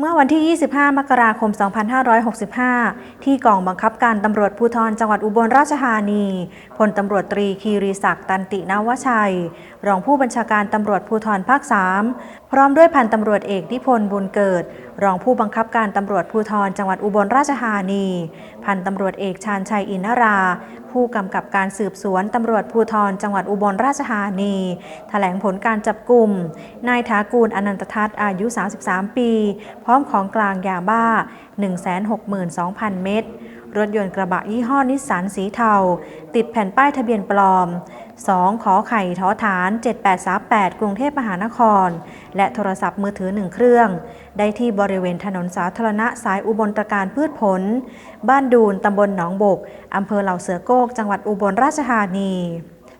เมื่อวันที่ 25 มกราคม 2565 ที่กองบังคับการตำรวจภูธรจังหวัดอุบลราชธานี พลตำรวจตรีคีรีศักดิ์ตันตินวชัย รองผู้บัญชาการตำรวจภูธรภาค 3 พร้อมด้วยพันตำรวจเอกนิพนธ์บุญเกิด รองผู้บังคับการตำรวจภูธรจังหวัดอุบลราชธานี พันตำรวจเอกชาญชัยอินนรา ผู้กำกับการสืบสวนตำรวจภูธรจังหวัดอุบลราชธานี แถลงผลการจับกลุ่ม นายถากูลอนันตทัศน์อายุ 33 ปี พร้อมของกลางยาบ้า 162,000 เม็ดรถยนต์กระบะยี่ห้อนิสสันสีเทา ติดแผ่นป้ายทะเบียนปลอม 2 ขอไข่ทอฐาน 7838 กรุงเทพมหานคร และโทรศัพท์มือถือหนึ่งเครื่อง ได้ที่บริเวณถนนสาธารณะสายอุบลตรการพืชผล บ้านดูนตำบลหนองบกอำเภอเหล่าเสือโกก จังหวัดอุบลราชธานี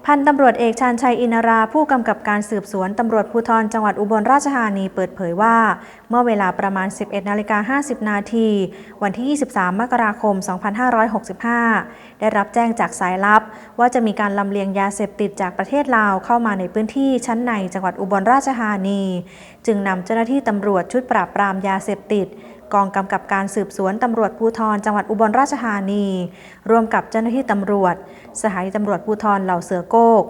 พันตำรวจเอกชาญชัยอินารา ผู้กำกับการสืบสวนตำรวจภูธรจังหวัดอุบลราชธานีเปิดเผยว่าเมื่อเวลาประมาณ 11 นาฬิกา 50 นาที วันที่ 23 มกราคม 2565 ได้รับแจ้งจากสายลับ ว่าจะมีการลำเลียงยาเสพติดจากประเทศลาวเข้ามาในพื้นที่ชั้นในจังหวัดอุบลราชธานี จึงนำเจ้าหน้าที่ตำรวจชุดปราบปรามยาเสพติดกองกำกับการสืบสวนตำรวจภูธรจังหวัดอุบลราชธานี ร่วมกับเจ้าหน้าที่ตำรวจ สถานีตำรวจภูธรเหล่าเสือโกก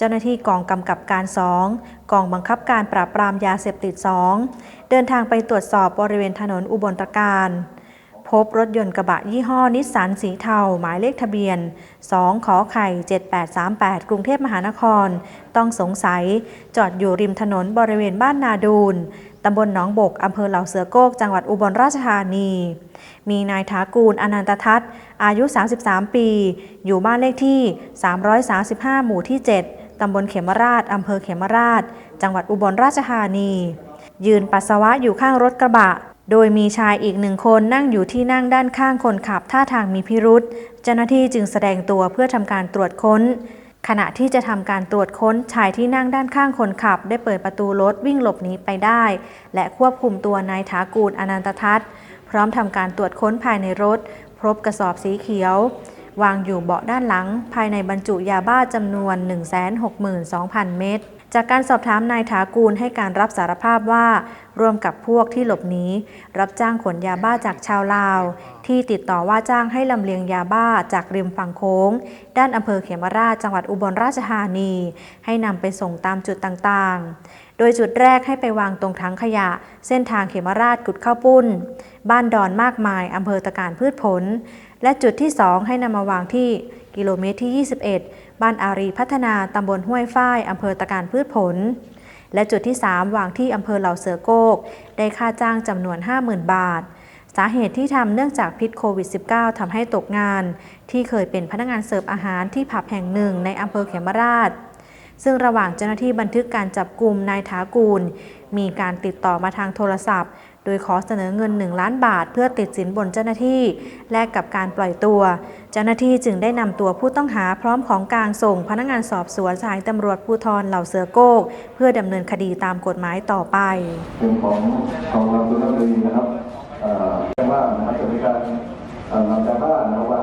เจ้าหน้าที่กองกำกับการ 2 กองบังคับการปราบปรามยาเสพติด 2 เดินทางไปตรวจสอบบริเวณถนนอุบลตรการ พบรถยนต์กระบะยี่ห้อนิสสันสีเทา หมายเลขทะเบียน 2 ขอไข่ 7838 กรุงเทพมหานคร ต้องสงสัย จอดอยู่ริมถนนบริเวณบ้านนาดูนตำบลหนองบก อำเภอเหล่าเสือโกก จังหวัดอุบลราชธานี มีนายถากูล อนันตทัศน์ อายุ 33 ปี อยู่บ้านเลขที่ 335 หมู่ที่ 7 ตำบลเขมราช อำเภอเขมราช จังหวัดอุบลราชธานี ยืนปัสสาวะอยู่ข้างรถกระบะ โดยมีชายอีกหนึ่งคนนั่งอยู่ที่นั่งด้านข้างคนขับท่าทางมีพิรุษ เจ้าหน้าที่จึงแสดงตัวเพื่อทำการตรวจค้น ขณะที่จะทำการตรวจค้นชายที่นั่งด้านข้างคนขับ ได้เปิดประตูรถวิ่งหลบหนีไปได้ และควบคุมตัวนายถากูลอนันตทัศน์ พร้อมทำการตรวจค้นภายในรถ พบกระสอบสีเขียว วางอยู่เบาะด้านหลัง ภายในบรรจุยาบ้าจำนวน 162,000 เม็ดจากการสอบถามนายถากูลให้การรับสารภาพว่า ร่วมกับพวกที่หลบหนีรับจ้างขนยาบ้าจากชาวลาว ที่ติดต่อว่าจ้างให้ลำเลียงยาบ้าจากริมฝั่งโค้ง ด้านอำเภอเขมราชจังหวัดอุบลราชธานี ให้นำไปส่งตามจุดต่างๆ โดยจุดแรกให้ไปวางตรงถังขยะ เส้นทางเขมราชกุดข้าวปุ้น บ้านดอนมากมายอำเภอตะการพืชผล และจุดที่ 2 ให้นำมาวางที่กิโลเมตรที่ 21 บ้านอารีพัฒนาตำบลห้วยฝ้ายอำเภอตะการพืชผล และจุดที่ 3 วางที่อำเภอเหล่าเสือโกก ได้ค่าจ้างจำนวน 50,000 บาทสาเหตุที่ทำเนื่องจากพิษโควิด -19 ทำให้ตกงาน ที่เคยเป็นพนักงานเสิร์ฟอาหารที่ผับแห่งหนึ่งในอำเภอเขมราช ซึ่งระหว่างเจ้าหน้าที่บันทึกการจับกลุ่มนายถากูล มีการติดต่อมาทางโทรศัพท์ โดยขอเสนอเงิน 1 ล้านบาท เพื่อติดสินบนเจ้าหน้าที่ แลกกับการปล่อยตัว เจ้าหน้าที่จึงได้นำตัวผู้ต้องหาพร้อมของกลางส่ง พนักงานสอบสวนสายตำรวจภูธรเหล่าเสือโกก เพื่อดำเนินคดีตามกฎหมายต่อไปเป็นของของเราสุนทรบุรีนะครับเอ่อเรียกว่านะครับจะมีการเอ่อนำยาบ้านะครับวา